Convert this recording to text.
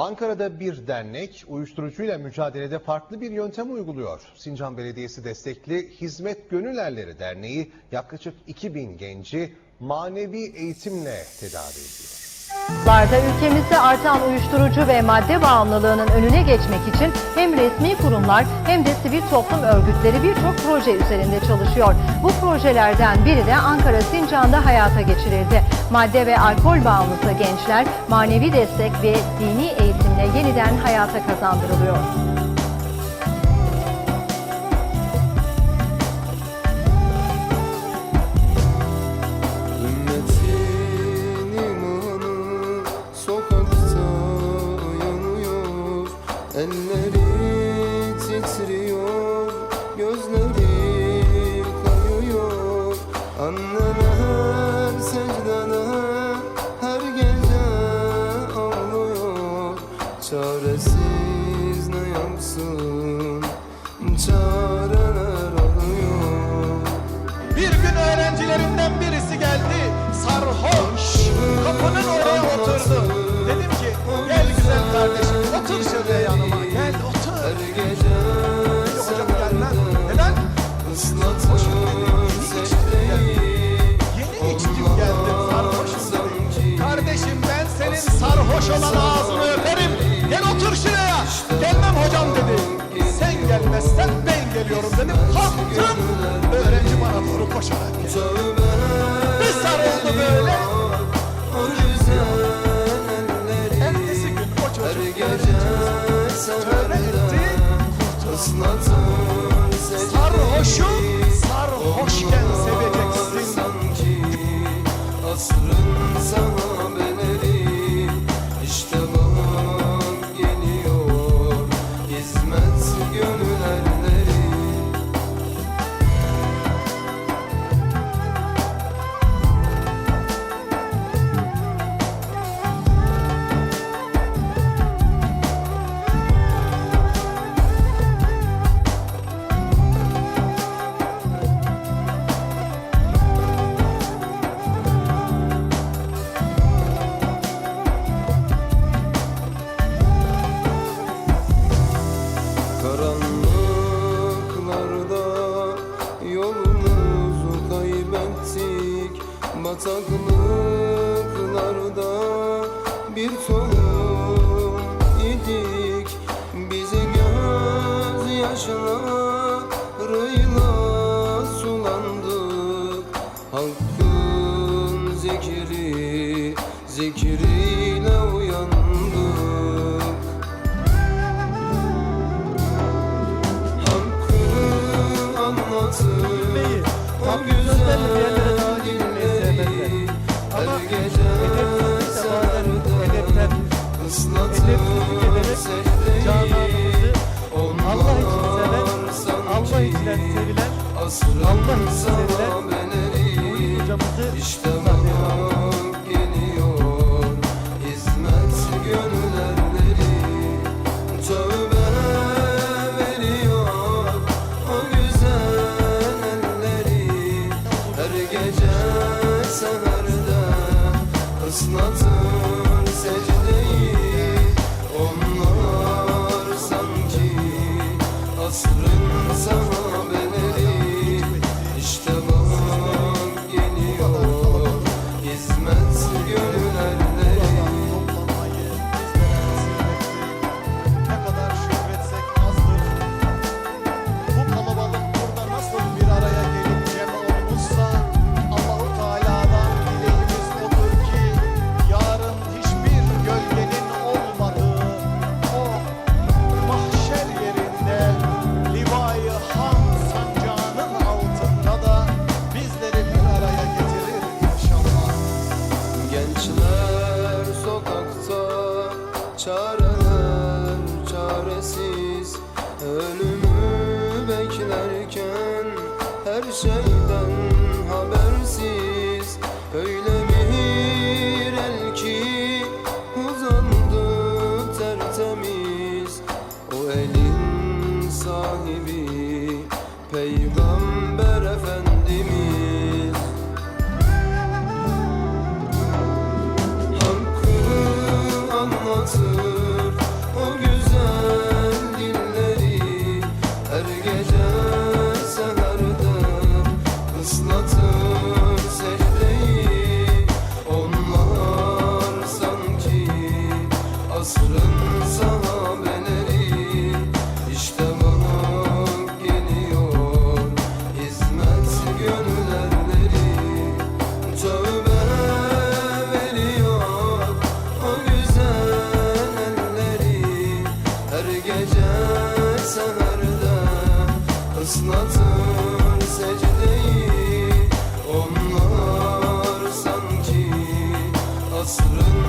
Ankara'da bir dernek uyuşturucuyla mücadelede farklı bir yöntem uyguluyor. Sincan Belediyesi destekli Hizmet Gönüllerleri Derneği yaklaşık 2000 genci manevi eğitimle tedavi ediyor. Larda ülkemizde artan uyuşturucu ve madde bağımlılığının önüne geçmek için hem resmi kurumlar hem de sivil toplum örgütleri birçok proje üzerinde çalışıyor. Bu projelerden biri de Ankara Sincan'da hayata geçirildi. Madde ve alkol bağımlısı gençler manevi destek ve dini eğitimle yeniden hayata kazandırılıyor. Bir gün öğrencilerinden birisi geldi sarhoş. Kapının ıslatır Bataklıklarda bir tohum idik. Bizi göz yaşlarıyla sulandık. Hakkın zikri, zikriyle uyandık. Hakkı anlatır Tövbe veriyor o güzel elleri Her gece seherde ıslatır çareler çaresiz. Ölümü beklerken her şeyden habersiz. Öyle geldi Asrın